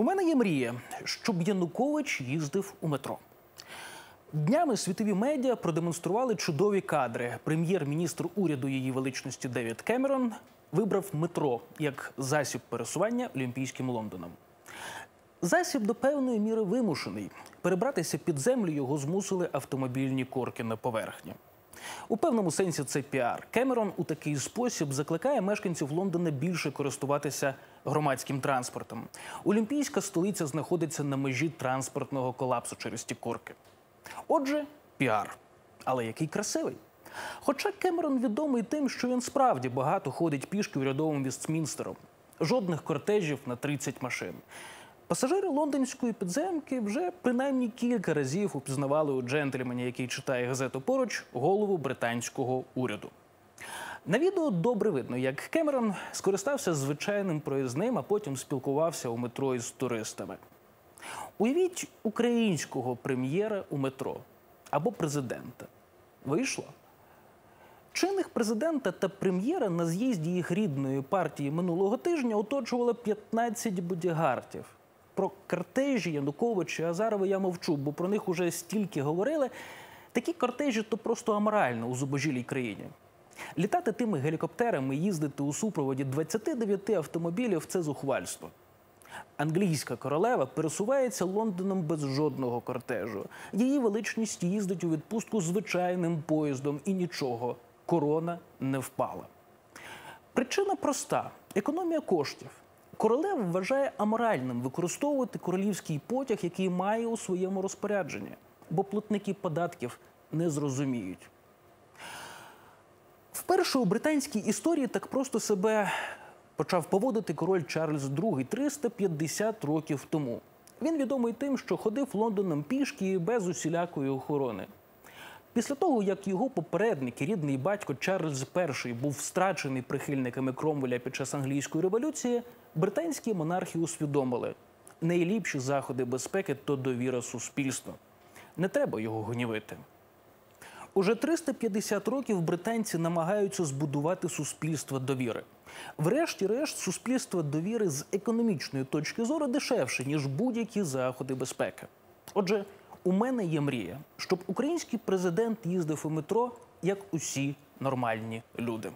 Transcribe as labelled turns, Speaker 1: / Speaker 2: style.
Speaker 1: У мене є мрія, щоб Янукович їздив у метро. Днями світові медіа продемонстрували чудові кадри. Прем'єр-міністр уряду її величності Девід Кемерон вибрав метро як засіб пересування Олімпійським Лондоном. Засіб до певної міри вимушений. Перебратися під землю його змусили автомобільні корки на поверхні. У певному сенсі це піар. Кемерон у такий спосіб закликає мешканців Лондона більше користуватися громадським транспортом. Олімпійська столиця знаходиться на межі транспортного колапсу через ті корки. Отже, піар. Але який красивий. Хоча Кемерон відомий тим, що він справді багато ходить пішки урядовим Вістмінстером. Жодних кортежів на 30 машин. Пасажири лондонської підземки вже принаймні кілька разів упізнавали у джентльмені, який читає газету поруч, голову британського уряду. На відео добре видно, як Кемерон скористався звичайним проїзним, а потім спілкувався у метро із туристами. Уявіть українського прем'єра у метро або президента. Вийшло? Чинних президента та прем'єра на з'їзді їх рідної партії минулого тижня оточувало 15 бодігартів. Про кортежі Януковича і Азарова я мовчу, бо про них уже стільки говорили. Такі кортежі то просто аморально у зубожілій країні. Літати тими гелікоптерами, їздити у супроводі 29 автомобілів це зухвальство. Англійська королева пересувається Лондоном без жодного кортежу. Її величність їздить у відпустку звичайним поїздом і нічого. Корона не впала. Причина проста: економія коштів. Королева вважає аморальним використовувати королівський потяг, який має у своєму розпорядженні, бо платники податків не зрозуміють. Вперше у британській історії так просто себе почав поводити король Чарльз II 350 років тому. Він відомий тим, що ходив Лондоном пішки без усілякої охорони. Після того, як його попередник і рідний батько Чарльз І був страчений прихильниками Кромвеля під час англійської революції, британські монархи усвідомили найліпші заходи безпеки то довіра суспільства. Не треба його гнівити. Уже 350 років британці намагаються збудувати суспільство довіри. Врешті-решт, суспільство довіри з економічної точки зору дешевше, ніж будь-які заходи безпеки. Отже, у мене є мрія, щоб український президент їздив у метро як усі нормальні люди.